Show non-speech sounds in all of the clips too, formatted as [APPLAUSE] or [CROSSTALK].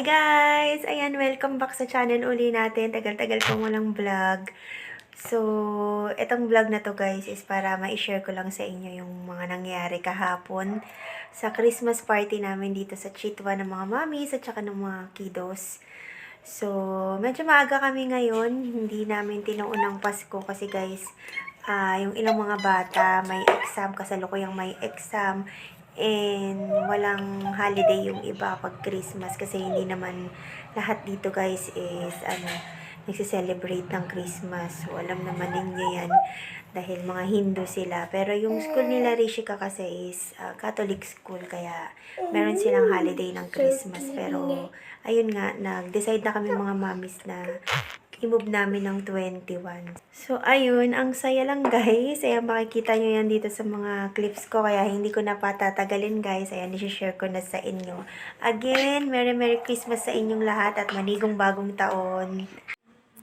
Hi guys! Ayan, welcome back sa channel uli natin. Tagal-tagal kong walang vlog. So, itong vlog na to guys is para ma-share ko lang sa inyo yung mga nangyari kahapon sa Christmas party namin dito sa Chitwa ng mga mommies at saka ng mga kiddos. So, medyo maaga kami ngayon. Hindi namin tinuunang Pasko kasi guys, ah yung ilang mga bata may exam, kasalukuyang may exam. And walang holiday yung iba pag Christmas kasi hindi naman lahat dito guys is ano, nagsiselebrate ng Christmas. So, alam naman ninyo yan dahil mga Hindu sila. Pero yung school nila Rishika kasi is ah, Catholic school kaya meron silang holiday ng Christmas. Pero ayun nga, nag-decide na kami mga mamis na i-move namin ng 21. So, ayun, ang saya lang guys. Ayan, makikita nyo yan dito sa mga clips ko. Kaya hindi ko na patatagalin guys. Ayan, isi-share ko na sa inyo. Again, Merry Merry Christmas sa inyong lahat at manigong bagong taon.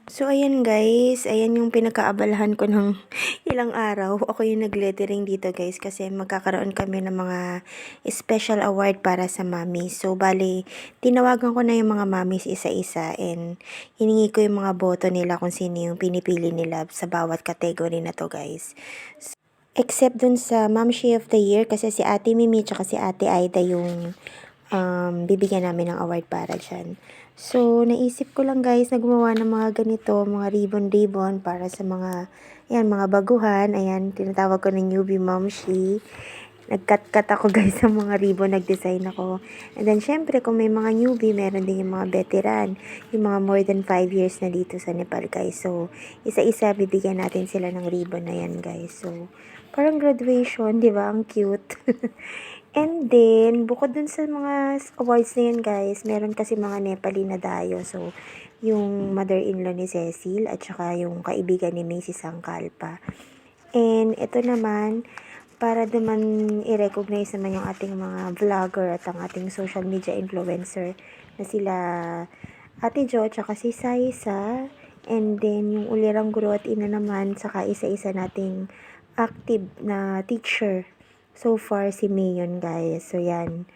So, ayan guys. Ayan yung pinakaabalahan ko ng [LAUGHS] ilang araw. Ako yung nag-lettering dito guys kasi magkakaroon kami ng mga special award para sa mami. So, bali, tinawagan ko na yung mga mamis isa-isa and hiningi ko yung mga boto nila kung sino yung pinipili nila sa bawat category na to guys. Except dun sa Momshi of the Year kasi si Ate Mimi at si Ate Aida yung um, bibigyan namin ng award para dyan. So, naisip ko lang guys na gumawa ng mga ganito, mga ribbon-ribbon para sa mga, ayan, mga baguhan. Ayan, tinatawag ko na newbie momshi. Nag-cut-cut ako [LAUGHS] guys sa mga ribbon, nag-design ako. And then, syempre, kung may mga newbie, meron din yung mga veteran. Yung mga more than 5 years na dito sa Nepal guys. So, isa-isa bibigyan natin sila ng ribbon na yan guys. So, parang graduation, di ba? Ang cute. [LAUGHS] And then, bukod dun sa mga awards na yan guys, meron kasi mga Nepali na dayo. So, yung mother-in-law ni Cecil at saka yung kaibigan ni Mrs. Sangkalpa. And ito naman, para naman i-recognize naman yung ating mga vlogger at ang ating social media influencer na sila Ate Jo at saka si Saisa. And then, yung ulirang guro at ina naman, saka isa-isa nating active na teacher so far si Mayon guys. So yan.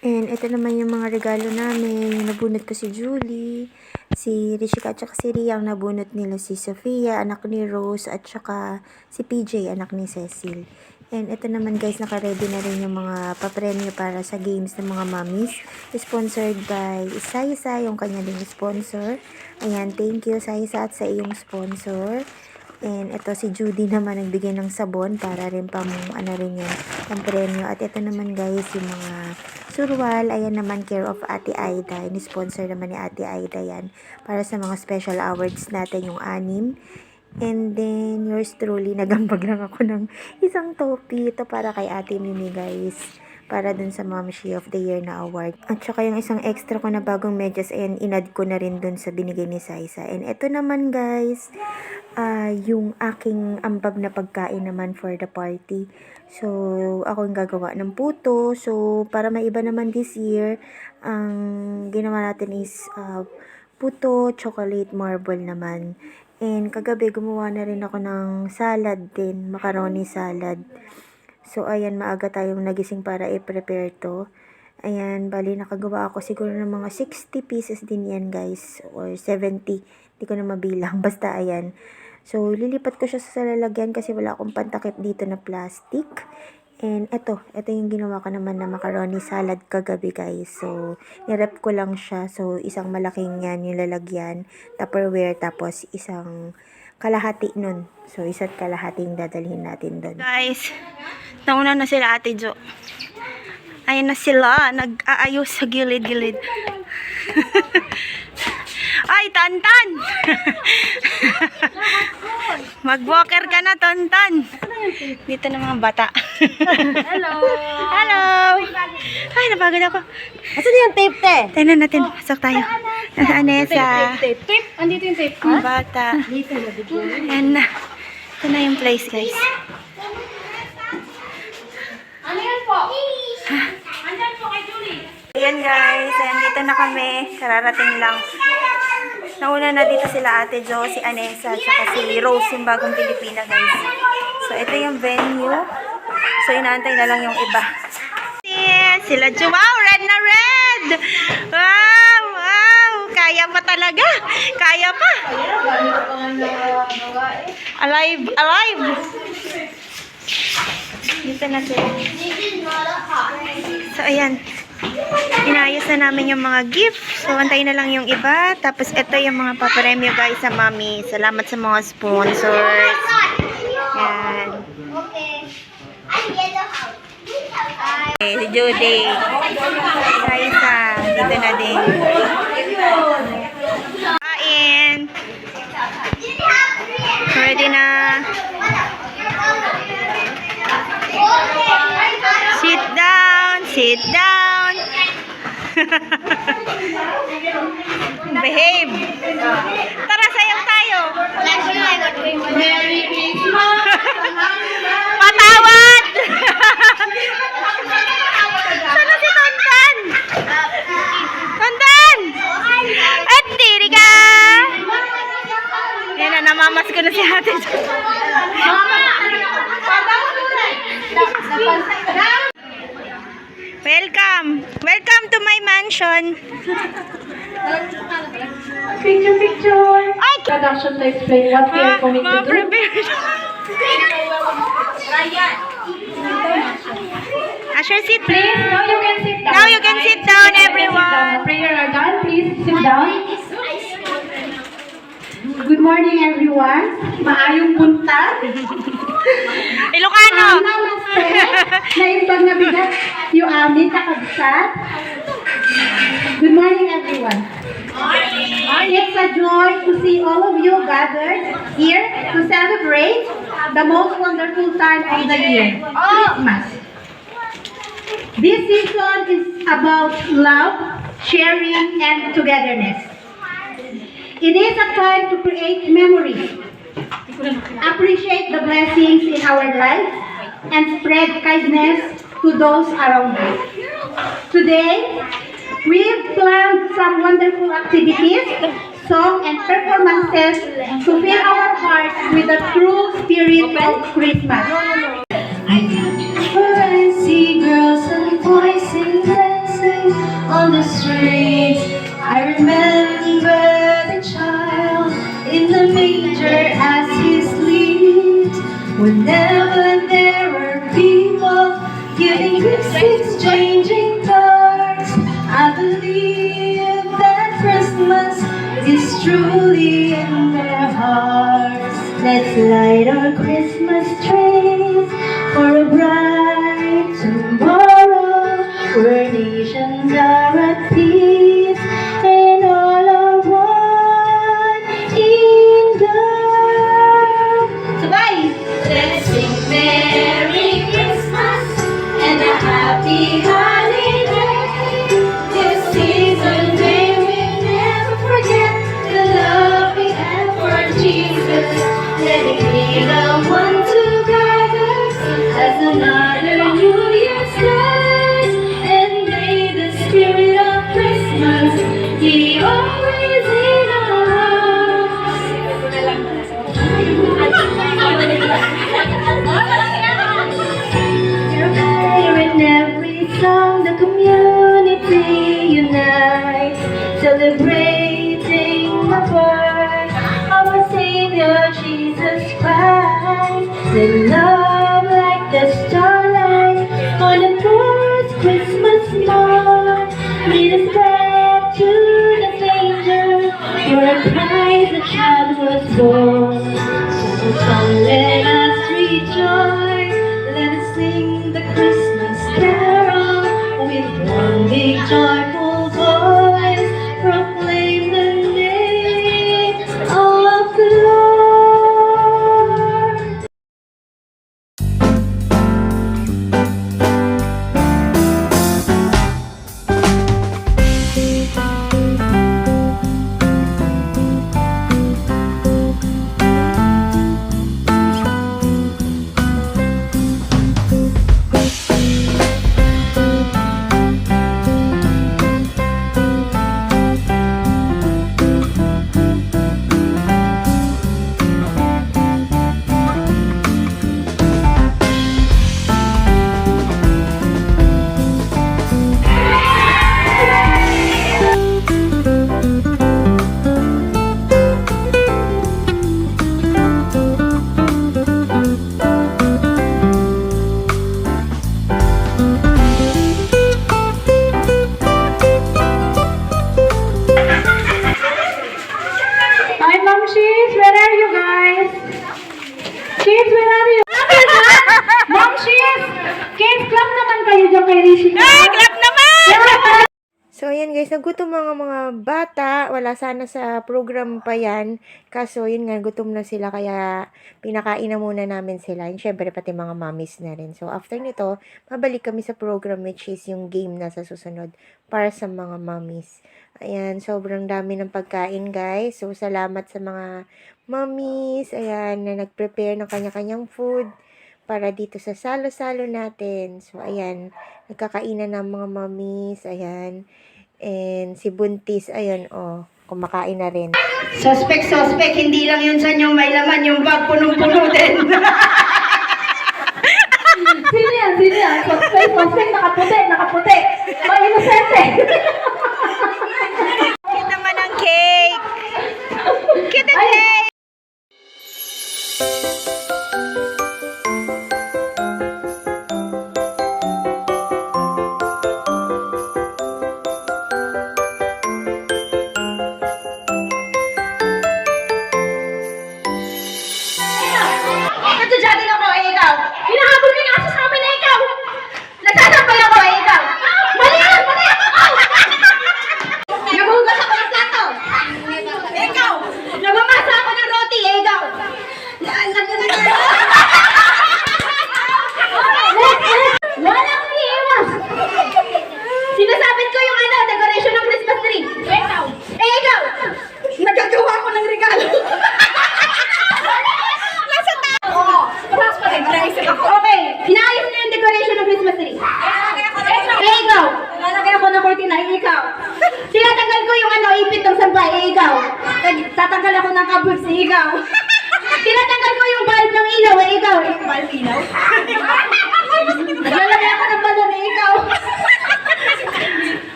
And ito naman yung mga regalo namin. Nabunot ko si Julie, si Rishika at saka si Ria. Ang nabunot nila si Sofia, anak ni Rose, at saka si PJ, anak ni Cecil. And ito naman guys, naka-ready na rin yung mga papremyo para sa games ng mga mommies. Sponsored by Isa-Isa, yung kanya ding sponsor. Ayan, thank you Isa-Isa at sa iyong sponsor. And ito si Judy naman nagbigay ng sabon para rin pang ano rin yan, ang premyo. At ito naman guys, yung mga surwal, ayan naman care of Ate Aida. Ini-sponsor naman ni Ate Aida yan para sa mga special awards natin yung anim. And then, yours truly, [LAUGHS] nagambag lang ako ng isang topi. Ito para kay Ate Mimi guys para dun sa Momshi of the Year na award. At saka yung isang extra ko na bagong medyas, ayan, inad ko na rin dun sa binigay ni Saisa. And ito naman guys, ah yung aking ambag na pagkain naman for the party. So, ako yung gagawa ng puto. So, para maiba naman this year, ang ginawa natin is ah, puto, chocolate marble naman. And kagabi gumawa na rin ako ng salad din, macaroni salad. So, ayan, maaga tayong nagising para i-prepare to. Ayan, bali nakagawa ako siguro ng mga 60 pieces din yan, guys. Or 70. Hindi ko na mabilang. [LAUGHS] Basta, ayan. So, lilipat ko siya sa lalagyan kasi wala akong pantakip dito na plastic. And eto, eto yung ginawa ko naman na macaroni salad kagabi guys. So, nirep ko lang siya. So, isang malaking yan yung lalagyan. Tupperware. Tapos, isang kalahati nun. So, isa't kalahating dadalhin natin doon. Guys, nauna na sila ate Jo. Ayun na sila, nag-aayos sa gilid-gilid. [LAUGHS] Ay, Tantan! [LAUGHS] Mag-walker ka na, Tantan. Dito na mga bata. Hello! Hello! Ay, napagod ako. Asan yung tape, te? Tignan natin, pasok tayo. Nasa Anessa. Tape, tape. Andito yung tape. Ang bata. Dito na, dito. And, ito na yung place, guys. Ano yan po? Andyan po kay Julie. Ayan guys, ayan dito na kami. Kararating lang. Nauna na dito sila Ate Jo, si Anessa, at si Rose, yung bagong Pilipina guys. So ito yung venue. So inaantay na lang yung iba. Yes, sila Jo. Wow, red na red! Wow! Wow! Kaya pa talaga! Kaya pa! Alive! Alive! Dito na sila. So, ayan. Inayos na namin yung mga gifts. So, antayin na lang yung iba. Tapos, ito yung mga paparemyo guys sa mami. Salamat sa mga sponsors. Yan. Okay, si Judy. Raisa. Dito na din. Kain. Ready na. Sit down. Sit down. [LAUGHS] Behave. Tara, sayaw tayo. [LAUGHS] Patawad! [LAUGHS] Sana si Tonton? Tonton! At tiri ka! Yan na, namamas ko na si ate. Welcome! Welcome mansion. Picture, picture! Ay! Production to explain what we are going to do. prepared. Asher, sit Please, now you can sit down. Now you can sit down, everyone. Prayer are done. Please sit down. Good morning, everyone. Maayong punta. [LAUGHS] Ilocano. Um, namaste. Naimbag na bigat yung amin. Good morning, everyone. It's a joy to see all of you gathered here to celebrate the most wonderful time of the year, Christmas. This season is about love, sharing, and togetherness. It is a time to create memories, appreciate the blessings in our lives, and spread kindness to those around us. Today, we've planned some wonderful activities, song and performances to fill our hearts with the true spirit of Christmas. I see girls and boys dancing on the streets. I remember the child in the manger as he sleeps. Whenever there are people giving gifts, life. nagutom mga mga bata. Wala sana sa program pa yan. Kaso yun nga, gutom na sila. Kaya pinakain na muna namin sila. And syempre pati mga mommies na rin. So after nito, mabalik kami sa program which is yung game na sa susunod para sa mga mommies. Ayan, sobrang dami ng pagkain guys. So salamat sa mga mommies. Ayan, na nag-prepare ng kanya-kanyang food para dito sa salo-salo natin. So, ayan, nagkakainan ng mga mommies, ayan. And si Buntis, ayun, oh, kumakain na rin. Suspect, suspect, hindi lang yun sa inyong may laman, yung bag punong-puno din. [LAUGHS] Sino yan? Sino yan? Suspect, suspect, nakaputi, nakaputi. Mga inosente. Kita man ang cake. Kita cake!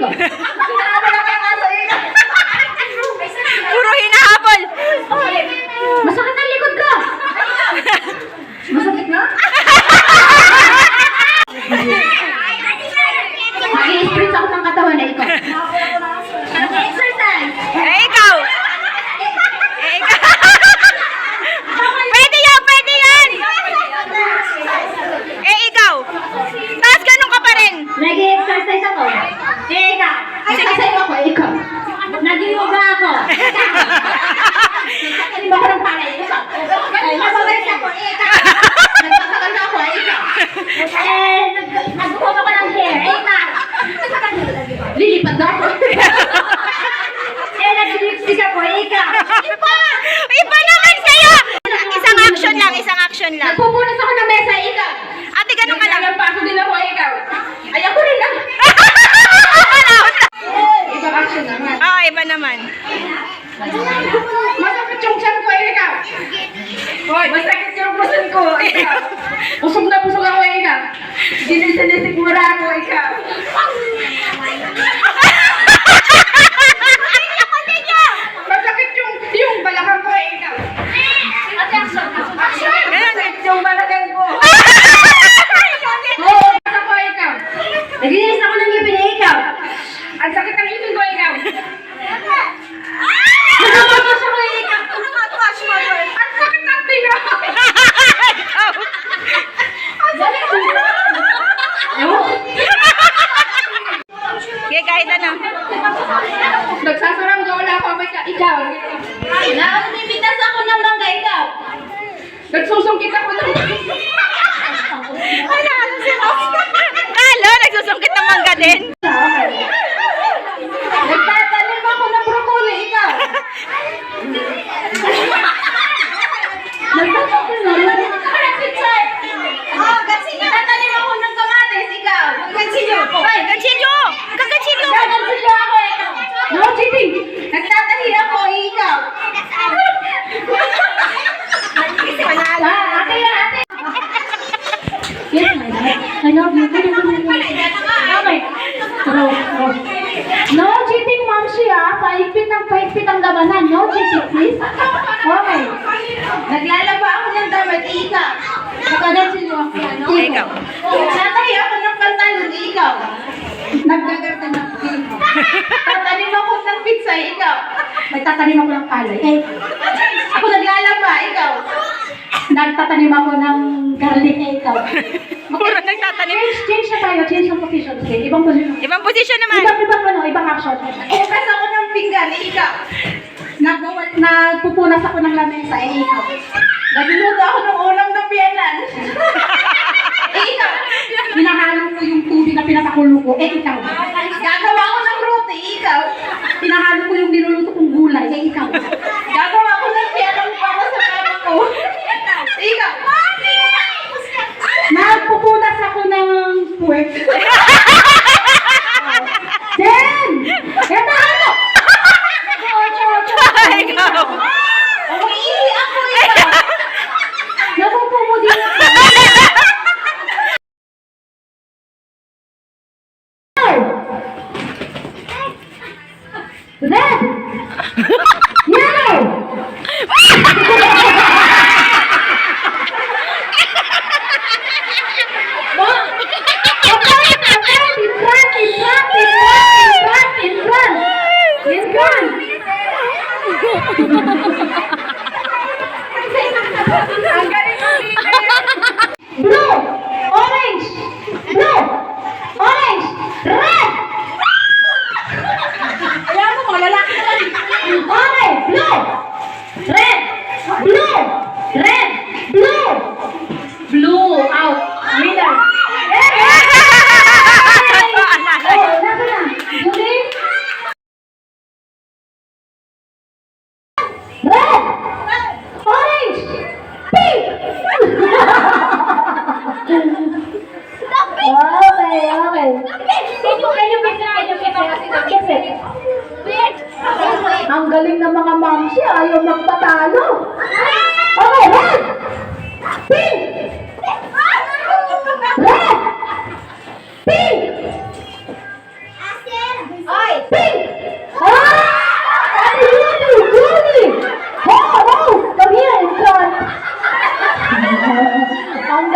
哈哈哈哈你俩。Nagsasarangga, wala pa may ka. Ikaw. Naumimitas ako ng mangga, ikaw. Nagsusungkit ako ng mangga. Ay, nakasusungkit. Kalo, nagsusungkit ng mangga din. Ng paigpit ang labanan. No please. Okay. Naglalaba ako ng damit. Ikaw. Nakagat sino ako. Ano? Ikaw. Natay ako ng pantalon. Ikaw. Nagdagartan ako. Ikaw. Tatanim ako ng pizza. Ikaw. Nagtatanim ako ng palay. Eh, ako naglalaba. Ikaw. Nagtatanim ako ng garlic. Ikaw. Puro nagtatanim. Change, change na tayo. Change ng position. Okay, ibang position. Ibang posisyon naman. Ibang, ibang ano, ibang action. Bukas ako ng pinggan, eh, ikaw. Nagbuwal, nagpupunas ako ng lamesa, eh, ikaw. Nagluluto ako ng ulam ng biyanan. [LAUGHS] eh, ikaw. Pinahalo ko yung tubig na pinapakulo ko, eh, ikaw. Gagawa ko ng roti, eh, ikaw. Pinahalo ko yung niluluto kong gulay, eh, ikaw. Gagawa ko ng pianong para sa mama ko. Eh, ikaw. Nagpupunas ako ng [LAUGHS] puwet. Jen! Eto ano? Ocho, ocho. Ikaw. Umiihi ako ikaw. Napupumo din ako. Red! Yellow! Blue, orange, blue, orange, red. Kaya mo mga lalaki na lang. Okay, blue, red, blue, red, blue. Blue, out, middle. Eh, eh. Oh, nasa na? Julie? Red! Orange! Pink! okay, okay. Can you, can you kiss it? Can you kiss it? Kiss it. Ang galing ng mga mamsi, ayaw magpatalo. Okay, red! Pink! Red! Pink! Ay! Pink! Ah! Ano yun? Julie! Oh, oh! Come here in front. Ang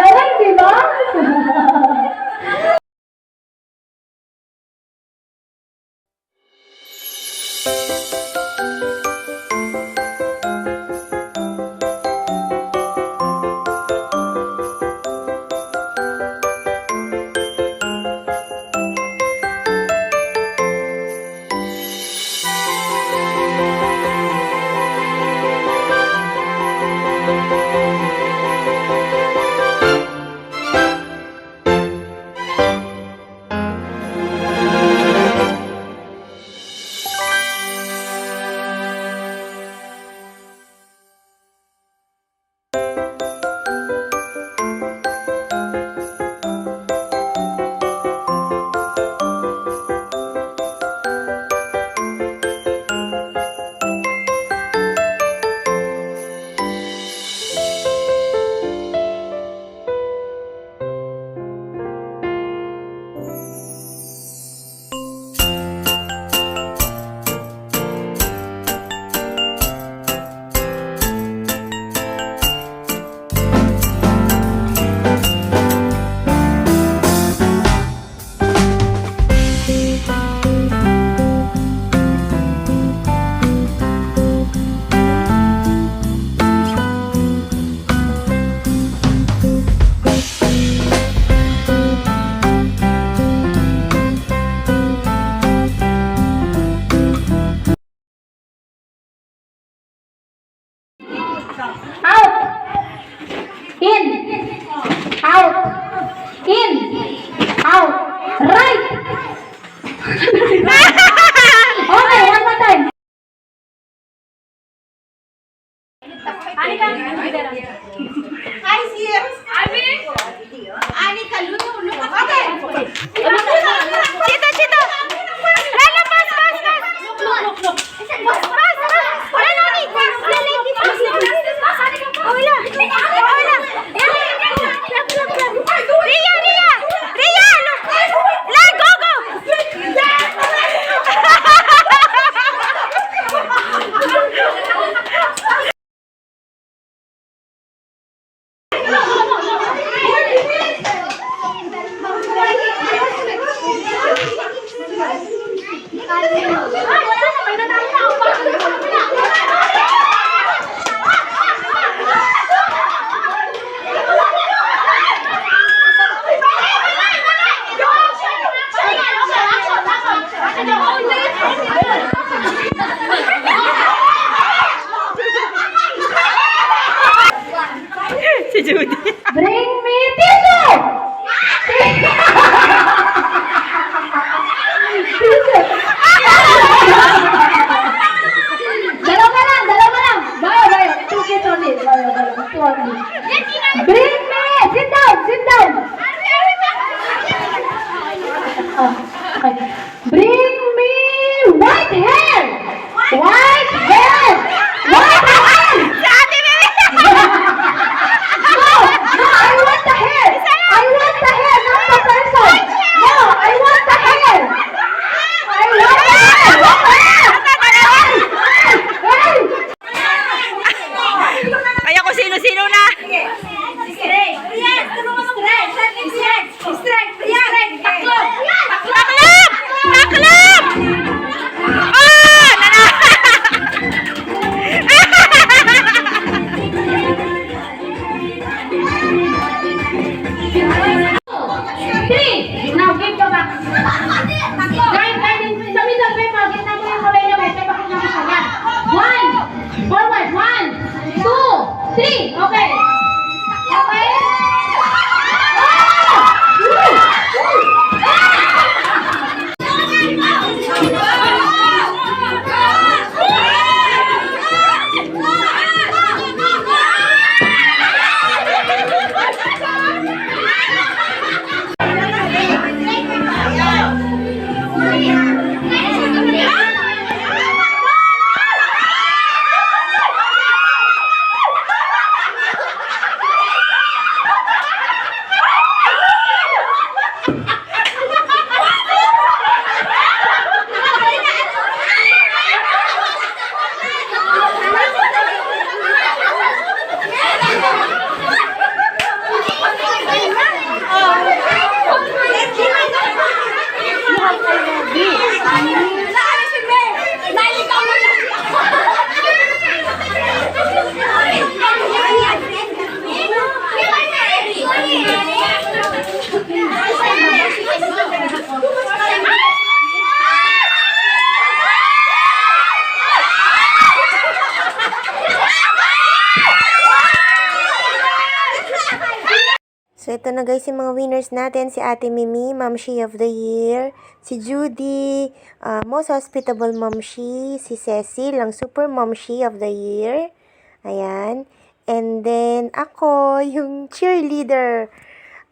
guys yung mga winners natin. Si Ate Mimi, Mamshi of the Year. Si Judy, uh, Most Hospitable Mamshi. Si Cecil, ang Super Mamshi of the Year. Ayan. And then, ako, [LAUGHS] yung cheerleader,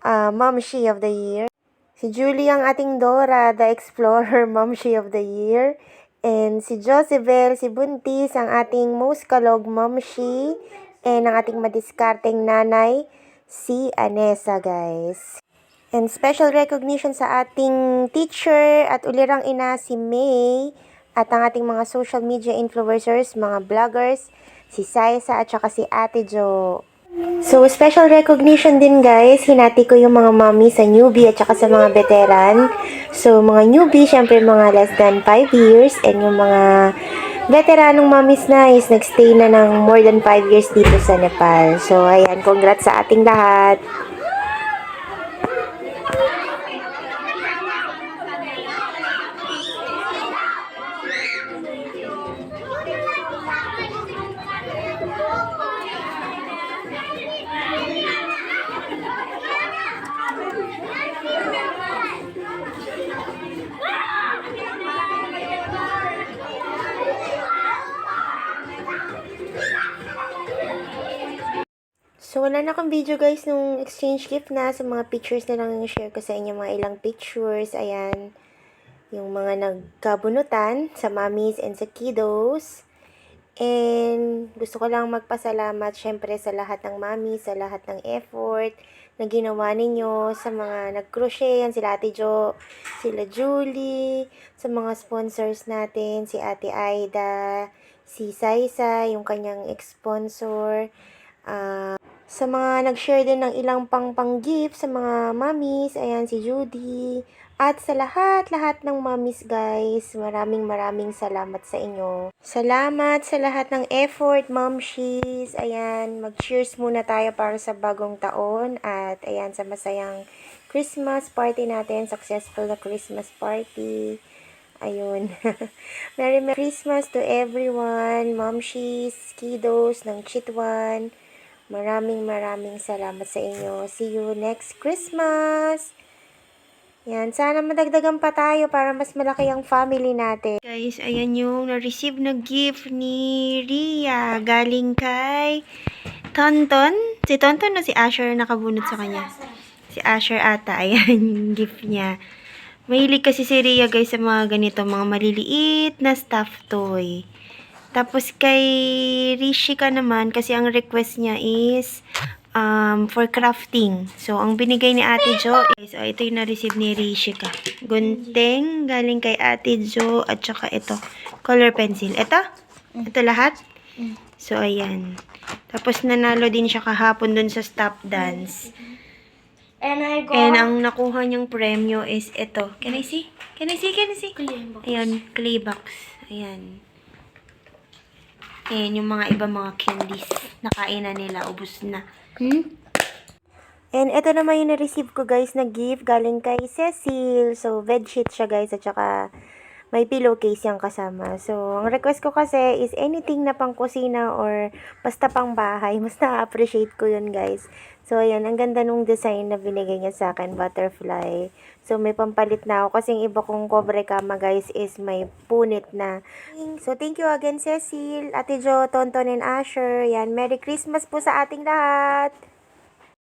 uh, Mamshi of the Year. Si Julie, ang ating Dora, the Explorer [LAUGHS] Mamshi of the Year. And si Josebel, si Buntis, ang ating Most Kalog Mamshi. And ang ating madiskarteng nanay, si Anessa, guys. And special recognition sa ating teacher at ulirang ina si May at ang ating mga social media influencers, mga vloggers, si Saisa at saka si Ate Jo. So, special recognition din guys, hinati ko yung mga mommy sa newbie at saka sa mga veteran. So, mga newbie, syempre mga less than 5 years and yung mga veteranong mommies na is nagstay na ng more than 5 years dito sa Nepal. So, ayan, congrats sa ating lahat. So, wala na akong video guys nung exchange gift na sa mga pictures na lang yung share ko sa inyo. Mga ilang pictures. Ayan. Yung mga nagkabunutan sa mommies and sa kiddos. And gusto ko lang magpasalamat syempre sa lahat ng mami, sa lahat ng effort na ginawa ninyo, sa mga nag-crochet, yan sila Ate Jo, sila Julie, sa mga sponsors natin, si Ate Aida, si Saisa, yung kanyang ex-sponsor, ah, sa mga nag-share din ng ilang pang pang gift sa mga mommies, ayan si Judy, At sa lahat-lahat ng mommies guys, maraming maraming salamat sa inyo. Salamat sa lahat ng effort, momshies. Ayan, mag-cheers muna tayo para sa bagong taon. At ayan, sa masayang Christmas party natin. Successful na Christmas party. Ayun. [LAUGHS] Merry Merry Christmas to everyone. Momshies, kiddos ng Chitwan. Maraming maraming salamat sa inyo. See you next Christmas! Yan, sana madagdagan pa tayo para mas malaki ang family natin. Guys, ayan yung na-receive na gift ni Ria. Galing kay Tonton. Si Tonton na si Asher nakabunot sa kanya. Si Asher ata. [LAUGHS] Ayan yung gift niya. Mahilig kasi si Ria guys sa mga ganito, mga maliliit na stuffed toy. Tapos kay Rishika naman, kasi ang request niya is um, for crafting. So, ang binigay ni Ate Jo is, oh, ito yung na-receive ni Rishika. Gunting, galing kay Ate Jo, at saka ito, color pencil. Ito? Ito lahat? So, ayan. Tapos, nanalo din siya kahapon dun sa stop dance. And I got And ang nakuha niyang premyo is ito. Can I see? Can I see? Can I see? Ayan, clay box. Ayan. Ayan, yung mga iba mga candies. Nakain na nila. Ubus na. Hmm? And ito naman yung na-receive ko guys na gift galing kay Cecil. So, bedsheet siya guys at saka may pillowcase yung kasama. So, ang request ko kasi is anything na pang kusina or basta pang bahay. Mas na-appreciate ko yun guys. So, ayan. Ang ganda nung design na binigay niya sa akin. Butterfly. So, may pampalit na ako. Kasi yung iba kong cobre kama guys is may punit na. So, thank you again Cecil, Ate Jo, Tonton and Asher. Yan. Merry Christmas po sa ating lahat.